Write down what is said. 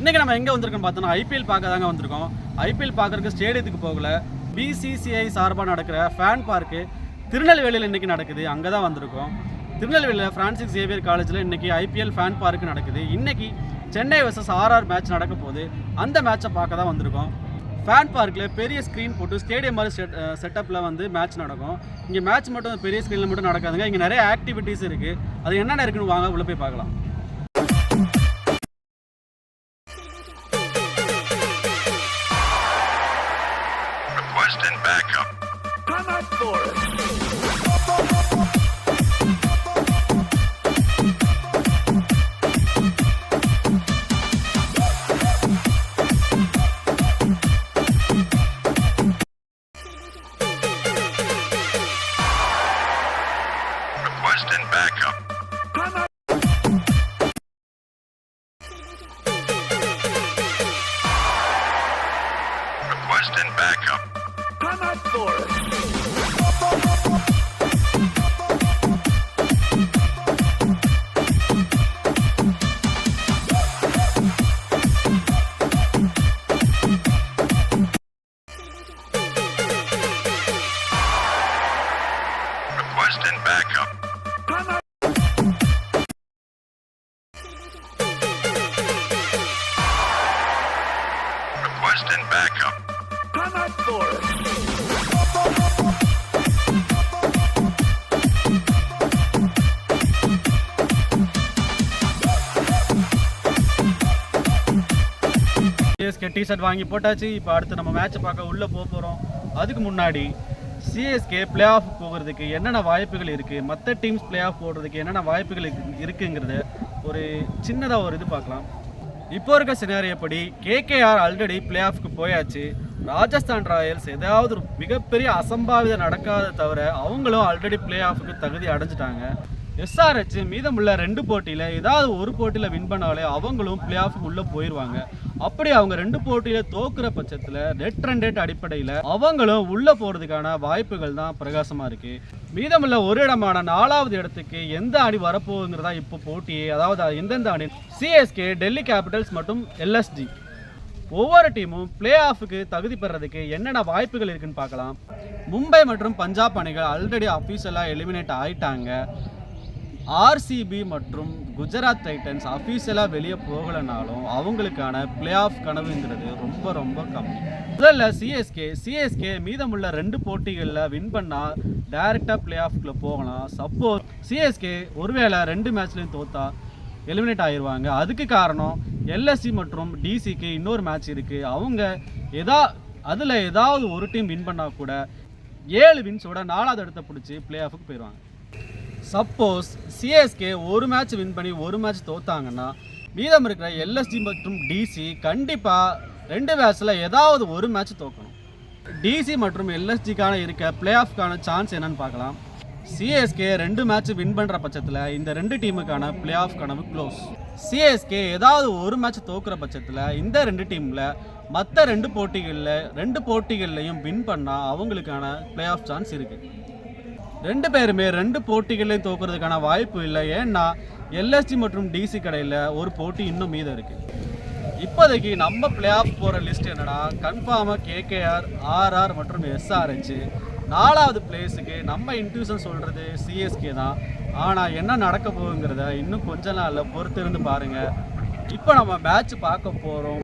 இன்றைக்கி நம்ம எங்கே வந்திருக்கோம் பார்த்தோன்னா ஐபிஎல் பார்க்க தாங்க வந்திருக்கோம். ஐபிஎல் பார்க்குறக்கு ஸ்டேடியத்துக்கு போகல. பிசிசிஐ சார்பாக நடக்கிற ஃபேன் பார்க்கு திருநெல்வேலியில் இன்றைக்கி நடக்குது. அங்கே தான் வந்திருக்கோம். திருநெல்வேலியில் ஃப்ரான்சிஸ் சேவியர் காலேஜில் இன்றைக்கி ஐபிஎல் ஃபேன் பார்க் நடக்குது. இன்னைக்கு சென்னை வர்சஸ் ஆர்ஆர் மேட்ச் நடக்க போகுது. அந்த மேட்சை பார்க்க தான் வந்திருக்கோம். ஃபேன் பார்க்கில் பெரிய ஸ்க்ரீன் போட்டு ஸ்டேடியம் மாதிரி செட் செட்டப்பில் வந்து மேட்ச் நடக்கும். இங்கே மேட்ச் மட்டும் பெரிய ஸ்க்ரீனில் மட்டும் நடக்காதுங்க. இங்கே நிறைய ஆக்டிவிட்டீஸ் இருக்குது அது என்னென்ன இருக்குன்னு வாங்க உள்ளே போய் பார்க்கலாம். and backup. Come up for it. request and backup come Forest. Requesting backup. Come up for CSK T-shirt வாங்கி போட்டாச்சு. இப்போ அடுத்து நம்ம மேட்சை பார்க்க உள்ளே போக போகிறோம் அதுக்கு முன்னாடி சிஎஸ்கே பிளே ஆஃப் போகிறதுக்கு என்னென்ன வாய்ப்புகள் இருக்குது மற்ற டீம்ஸ் பிளே ஆஃப் போடுறதுக்கு என்னென்ன வாய்ப்புகள் இருக்குங்கிறத ஒரு சின்னதாக ஒரு இது பார்க்கலாம். இப்போ இருக்க சினாரியப்படி கேகேஆர் ஆல்ரெடி பிளே ஆஃப்க்கு போயாச்சு. ராஜஸ்தான் ராயல்ஸ் ஏதாவது ஒரு மிகப்பெரிய அசம்பாவிதம் நடக்காத தவிர அவங்களும் ஆல்ரெடி பிளே ஆஃபுக்கு தகுதி அடைஞ்சிட்டாங்க. எஸ்ஆர்ஹெச் மீதமுள்ள ரெண்டு போட்டியில் ஏதாவது ஒரு போட்டியில் வின் பண்ணாலே அவங்களும் பிளே ஆஃப் உள்ளே போயிடுவாங்க அப்படி அவங்க ரெண்டு போட்டியில் தோக்குற பட்சத்தில் ரெட் ரன் ரேட் அடிப்படையில் அவங்களும் உள்ளே போகிறதுக்கான வாய்ப்புகள் தான் பிரகாசமாக இருக்குது மீதமுள்ள ஒரு இடமான நாலாவது இடத்துக்கு எந்த அணி வரப்போகுங்கிறதா இப்போ போட்டி அதாவது எந்தெந்த அணி? சிஎஸ்கே டெல்லி கேபிட்டல்ஸ் மற்றும் எல்எஸ்டி ஒவ்வொரு டீமும் பிளே ஆஃபுக்கு தகுதி பெறதுக்கு என்னென்ன வாய்ப்புகள் இருக்குன்னு பார்க்கலாம். மும்பை மற்றும் பஞ்சாப் அணிகள் ஆல்ரெடி அஃபீஷியலாக எலிமினேட் ஆயிட்டாங்க. ஆர்சிபி மற்றும் குஜராத் டைட்டன்ஸ் அஃபீஷியலாக வெளியே போகலைனாலும் அவங்களுக்கான பிளே ஆஃப் கனவுங்கிறது ரொம்ப ரொம்ப கம்மி. முதல்ல சிஎஸ்கே சிஎஸ்கே மீதமுள்ள ரெண்டு போட்டிகளில் வின் பண்ணால் டைரெக்டாக பிளே ஆஃப்குள்ளே போகலாம். சப்போஸ் சிஎஸ்கே ஒருவேளை ரெண்டு மேட்ச்லையும் தோத்தா எலிமினேட் ஆயிடுவாங்க அதுக்கு காரணம் எல்எஸ்சி மற்றும் டிசிக்கு இன்னொரு மேட்ச் இருக்குது அவங்க எதா அதில் ஏதாவது ஒரு டீம் வின் பண்ணால் கூட ஏழு வின்ஸோட நாலாவது இடத்த பிடிச்சி பிளே ஆஃபுக்கு போயிடுவாங்க சப்போஸ் சிஎஸ்கே ஒரு மேட்ச் வின் பண்ணி ஒரு மேட்ச் தோத்தாங்கன்னா மீதம் இருக்கிற எல்எஸ்டி மற்றும் டிசி கண்டிப்பாக ரெண்டு மேட்ச்சில் ஏதாவது ஒரு மேட்ச் தோக்கணும். டிசி மற்றும் எல்எஸ்டிக்கான இருக்க பிளே ஆஃப்க்கான சான்ஸ் என்னன்னு பார்க்கலாம். சிஎஸ்கே ரெண்டு மேட்ச் வின் பண்ணுற பட்சத்தில் இந்த ரெண்டு டீமுக்கான பிளே ஆஃப் கனவு க்ளோஸ் சிஎஸ்கே ஏதாவது ஒரு மேட்ச் தோக்குற பட்சத்தில் இந்த ரெண்டு டீமில் மற்ற ரெண்டு போட்டிகளில் ரெண்டு போட்டிகள்லையும் வின் பண்ணால் அவங்களுக்கான பிளே ஆஃப் சான்ஸ் இருக்குது ரெண்டு பேருமே ரெண்டு போட்டிகளையும் தோக்குறதுக்கான வாய்ப்பு இல்லை. ஏன்னா எல்எஸ்டி மற்றும் டிசி கடையில் ஒரு போட்டி இன்னும் மீதம் இருக்குது இப்போதைக்கு நம்ம பிளே ஆஃப் போகிற லிஸ்ட் என்னன்னா கன்ஃபார்மாக கேகேஆர் ஆர்ஆர் மற்றும் எஸ்ஆர்ஹெச் நாலாவது பிளேஸுக்கு நம்ம இன்ட்யூஷன் சொல்கிறது சிஎஸ்கே தான். ஆனால் என்ன நடக்க போகுங்கிறத இன்னும் கொஞ்ச நாளில் பொறுத்திருந்து பாருங்கள் இப்போ நம்ம மேட்ச் பார்க்க போகிறோம்